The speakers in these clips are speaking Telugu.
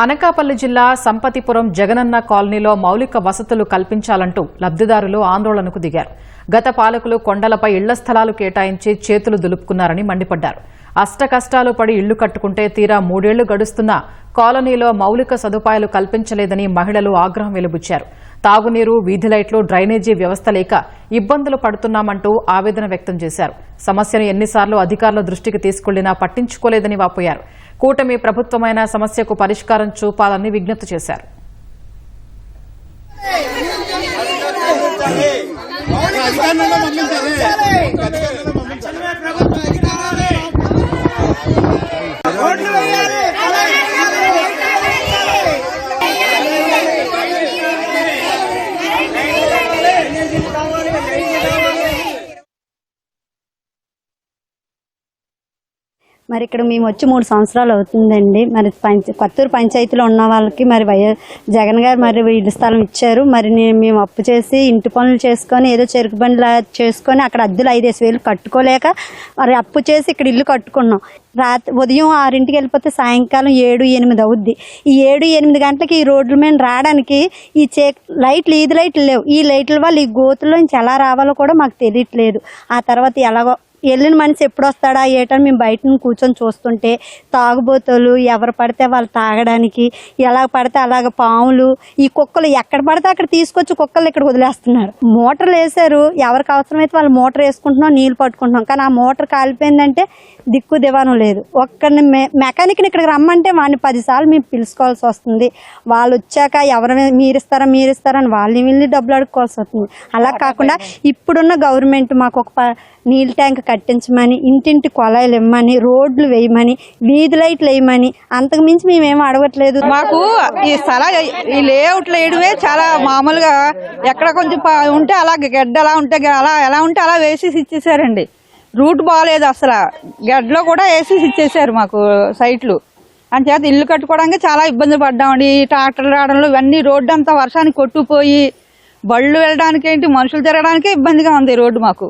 అనకాపల్లి జిల్లా సంపతిపురం జగనన్న కాలనీలో మౌలిక వసతులు కల్పించాలంటూ లబ్దిదారులు ఆందోళనకు దిగారు. గత పాలకులు కొండలపై ఇళ్ళ స్థలాలు కేటాయించి చేతులు దులుపుకున్నారని మండిపడ్డారు. అష్టకష్టాలు పడి ఇళ్ళు కట్టుకుంటే తీరా మూడేళ్ళు గడుస్తున్నా కాలనీలో మౌలిక సదుపాయాలు కల్పించలేదని మహిళలు ఆగ్రహం వెలుబుచ్చారు. తాగునీరు వీధి లైట్లు డ్రైనేజీ వ్యవస్థ లేక ఇబ్బందులు పడుతున్నామంటూ ఆవేదన వ్యక్తం చేశారు. సమస్యను ఎన్నిసార్లు అధికారుల దృష్టికి తీసుకెళ్ళినా పట్టించుకోలేదని వాపోయారు. కూటమి ప్రభుత్వమైన సమస్యకు పరిష్కారం చూపాలని విజ్ఞప్తి చేశారు. మరి ఇక్కడ మేము వచ్చి మూడు సంవత్సరాలు అవుతుందండి. మరి పంచ కొత్తూరు పంచాయతీలో ఉన్న వాళ్ళకి మరి వై జగన్ గారు మరి ఇల్లు స్థలం ఇచ్చారు. మరి నేను మేము అప్పు చేసి ఇంటి పనులు చేసుకొని ఏదో చెరుకు బండిలా చేసుకొని అక్కడ అద్దెలు ఐదేసి వేలు కట్టుకోలేక మరి అప్పు చేసి ఇక్కడ ఇల్లు కట్టుకున్నాం. రాత్రి ఉదయం ఆరింటికి వెళ్ళిపోతే సాయంకాలం ఏడు ఎనిమిది అవుద్ది. ఈ ఏడు ఎనిమిది గంటలకి ఈ రోడ్ల మీద రావడానికి ఈ చే లైట్లు ఈది లైట్లు లేవు. ఈ లైట్ల వల్ల ఈ గోతుల్లోంచి ఎలా రావాలో కూడా మాకు తెలియట్లేదు. ఆ తర్వాత ఎలాగో వెళ్ళిన మనిషి ఎప్పుడు వస్తాడా ఏటని మేము బయట కూర్చొని చూస్తుంటే తాగుబోతులు ఎవరు పడితే వాళ్ళు తాగడానికి ఎలా పడితే అలాగ పాములు ఈ కుక్కలు ఎక్కడ పడితే అక్కడ తీసుకొచ్చి కుక్కలు ఇక్కడ వదిలేస్తున్నారు. మోటార్లు వేసారు ఎవరికి అవసరమైతే వాళ్ళు మోటార్ వేసుకుంటున్నాం నీళ్ళు పట్టుకుంటున్నాం కానీ ఆ మోటార్ కాలిపోయిందంటే దిక్కు దివానం లేదు. ఒక్కడిని మె మెకానిక్ని ఇక్కడికి రమ్మంటే వాడిని పదిసార్లు మేము పిలుచుకోవాల్సి వస్తుంది. వాళ్ళు వచ్చాక ఎవరు మీరు ఇస్తారా మీరు ఇస్తారా అని వాళ్ళని వీళ్ళని డబ్బులు అడుక్కోవాల్సి వస్తుంది. అలా కాకుండా ఇప్పుడున్న గవర్నమెంట్ మాకు ఒక నీళ్ళ ట్యాంక్ కట్టించమని ఇంటింటి కొలాయిలు ఇమ్మని రోడ్లు వేయమని వీధి లైట్లు వేయమని అంతకు మించి మేమేం అడగట్లేదు. మాకు ఈ స్థల ఈ లేఅవుట్లు వేయడమే చాలా మామూలుగా ఎక్కడ కొంచెం ఉంటే అలా గడ్డ అలా ఉంటే అలా ఎలా ఉంటే అలా వేసేసి ఇచ్చేసారండి. రూట్ బాగాలేదు అసలు. గడ్డలో కూడా వేసేసి ఇచ్చేసారు మాకు సైట్లు. అంచేత ఇల్లు కట్టుకోవడానికి చాలా ఇబ్బంది పడ్డామండి. ఈ ట్రాక్టర్లు రావడంలో ఇవన్నీ రోడ్డు అంతా వర్షానికి కొట్టుకుపోయి బళ్ళు వెళ్ళడానికి ఏంటి మనుషులు తిరగడానికే ఇబ్బందిగా ఉంది ఈ రోడ్డు మాకు.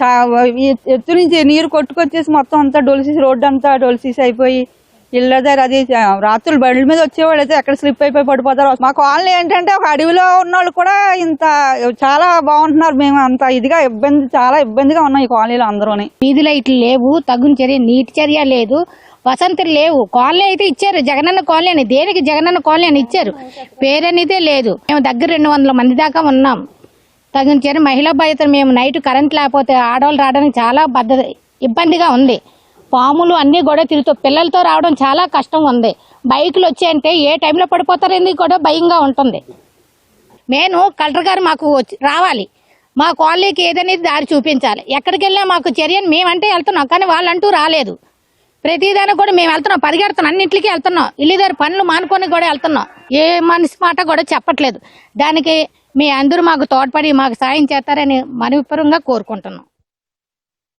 చా ఎత్తు నుంచి నీరు కొట్టుకొచ్చేసి మొత్తం అంతా డొలిసీసి రోడ్డు అంతా డొలిసీసి అయిపోయి ఇళ్ళ దగ్గర అది రాత్రులు బండ్ల మీద వచ్చేవాళ్ళు అయితే ఎక్కడ స్లిప్ అయిపోయి పడిపోతారు. మా కాలనీ ఏంటంటే ఒక అడవిలో ఉన్నోళ్ళు కూడా ఇంత చాలా బాగుంటున్నారు. మేము అంత ఇదిగా ఇబ్బంది చాలా ఇబ్బందిగా ఉన్నాం ఈ కాలనీలో అందరూని. వీధిలో ఇట్లు లేవు తగుని చర్య నీటి చర్య లేదు. వసంతులు లేవు. కాలనీ అయితే ఇచ్చారు. జగనన్న కాలనీ అని దేనికి జగనన్న కాలనీ అని ఇచ్చారు? పేరనేదే లేదు. మేము దగ్గర రెండు వందల మంది దాకా ఉన్నాం. తగిన చర్య మహిళా బాధ్యత మేము నైట్ కరెంట్ లేకపోతే ఆడవాళ్ళు రావడానికి చాలా బద్ద ఇబ్బందిగా ఉంది. పాములు అన్నీ కూడా తిరుగుతూ పిల్లలతో రావడం చాలా కష్టంగా ఉంది. బైకులు వచ్చాయంటే ఏ టైంలో పడిపోతారని కూడా భయంగా ఉంటుంది. నేను కలెక్టర్ గారు మాకు వచ్చి- రావాలి. మా కాలనీకి ఏదనేది దారి చూపించాలి. ఎక్కడికి వెళ్ళినా మాకు చర్యను మేమంటే వెళ్తున్నాం కానీ వాళ్ళంటూ రాలేదు. ప్రతిదానికి కూడా మేము వెళ్తున్నాం పరిగెడుతున్నాం అన్నింటికి వెళ్తున్నాం. ఇల్లు దగ్గర పనులు మానుకొని కూడా వెళ్తున్నాం. ఏ మనిషి మాట కూడా చెప్పట్లేదు. దానికి మీ అందరూ మాకు తోడ్పడి మాకు సాయం చేస్తారని మనవిపరంగా కోరుకుంటున్నాం.